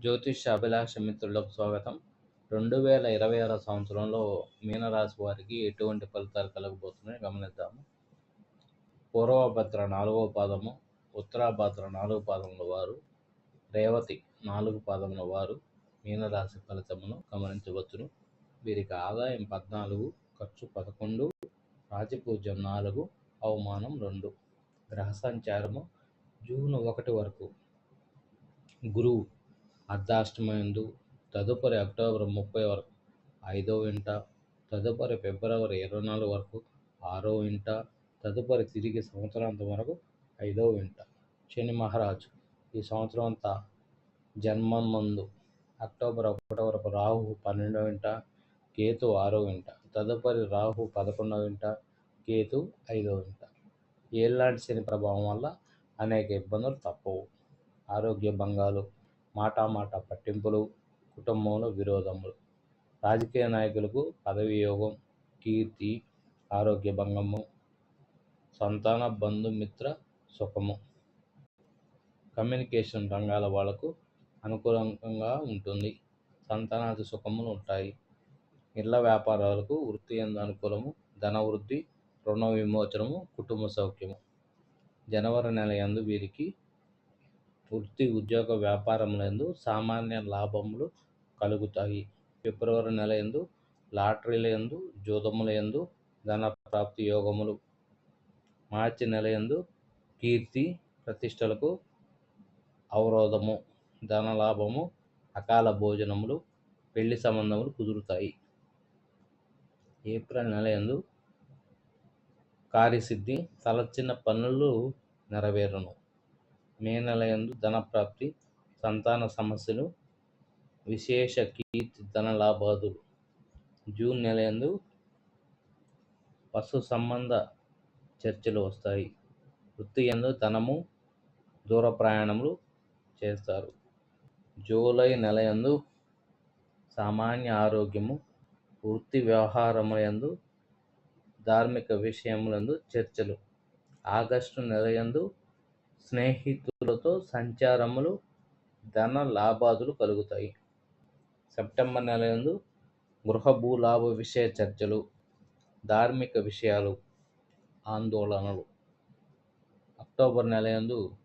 జ్యోతిష అభిలాష మిత్రులకు స్వాగతం. రెండు వేల ఇరవై ఆరో సంవత్సరంలో మీనరాశి వారికి ఎటువంటి ఫలితాలు కలగబోతున్నాయి గమనిద్దాము. పూర్వభద్ర నాలుగో పాదము ఉత్తరాభద్ర నాలుగు పాదముల వారు రేవతి నాలుగు పాదముల వారు మీనరాశి ఫలితమును గమనించవచ్చును. వీరికి ఆదాయం పద్నాలుగు ఖర్చు పదకొండు రాజపూజ్యం నాలుగు అవమానం రెండు. గ్రహ సంచారము జూన్ ఒకటి వరకు. గురువు అర్ధాష్టమందు తదుపరి అక్టోబర్ ముప్పై వరకు ఐదో ఇంట తదుపరి ఫిబ్రవరి ఇరవై నాలుగు వరకు ఆరో ఇంట తదుపరి తిరిగి సంవత్సరాంతం వరకు ఐదో ఇంట శని మహారాజు ఈ సంవత్సరం అంతా జన్మం ముందు అక్టోబర్ ఒకటో వరకు రాహు పన్నెండో ఇంట కేతు ఆరో ఇంట తదుపరి రాహు పదకొండవ ఇంట కేతు ఐదో ఇంట ఏళ్ళాంటి శని ప్రభావం వల్ల అనేక ఇబ్బందులు తప్పవు. ఆరోగ్య భంగాలు మాట మాట పట్టింపులు కుటుంబంలో విరోధములు. రాజకీయ నాయకులకు పదవి యోగం కీర్తి ఆరోగ్య భంగము సంతాన బంధుమిత్ర సుఖము. కమ్యూనికేషన్ రంగాల వాళ్ళకు అనుకూలంగా ఉంటుంది. సంతానాది సుఖములు ఉంటాయి. ఇళ్ళ వ్యాపారాలకు వృత్తి ఎందు అనుకూలము ధన వృద్ధి రుణ విమోచనము కుటుంబ సౌఖ్యము. జనవరి నెల యందు వీరికి వృత్తి ఉద్యోగ వ్యాపారములందు సామాన్య లాభములు కలుగుతాయి. ఫిబ్రవరి నెల ఎందు లాటరీల ఎందు జూదముల ఎందు ధన ప్రాప్తి యోగములు. మార్చి నెల ఎందు కీర్తి ప్రతిష్టలకు అవరోధము ధన లాభము అకాల భోజనములు పెళ్ళి సంబంధములు కుదురుతాయి. ఏప్రిల్ నెల ఎందు కార్యసిద్ధి తలచిన పనులు నెరవేరును. మే నెల యందు ధనప్రాప్తి సంతాన సమస్యలు విశేష కీర్తి ధన లాభాదులు. జూన్ నెల యందు పశు సంబంధ చర్చలు వస్తాయి. వృత్తి ఎందు ధనము దూర ప్రయాణములు చేస్తారు. జూలై నెల యందు సామాన్య ఆరోగ్యము వృత్తి వ్యవహారములందు ధార్మిక విషయములందు చర్చలు. ఆగస్టు నెల యందు స్నేహితులతో సంచారములు ధన లాభాదులు కలుగుతాయి. సెప్టెంబర్ నెల యందు గృహ భూలాభ విషయ చర్చలు ధార్మిక విషయాలు ఆందోళనలు. అక్టోబర్ నెల యందు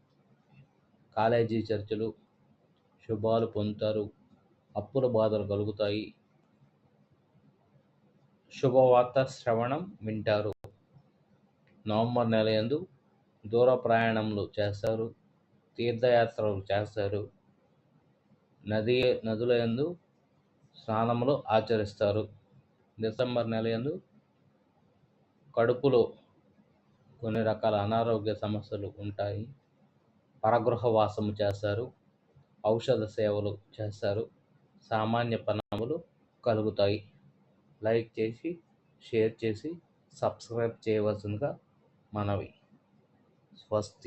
కాలేజీ చర్చలు శుభాలు పొందుతారు అప్పుల బాధలు కలుగుతాయి. శుభవార్త శ్రవణం వింటారు. నవంబర్ నెల యందు దూర ప్రయాణములు చేస్తారు తీర్థయాత్రలు చేస్తారు నది నదుల యందు స్నానములు ఆచరిస్తారు. డిసెంబర్ నెల యందు కడుపులో కొన్ని రకాల అనారోగ్య సమస్యలు ఉంటాయి. పరగృహ వాసము చేస్తారు ఔషధ సేవలు చేస్తారు సామాన్య పనములు కలుగుతాయి. లైక్ చేసి షేర్ చేసి సబ్స్క్రైబ్ చేయవలసిందిగా మనవి. first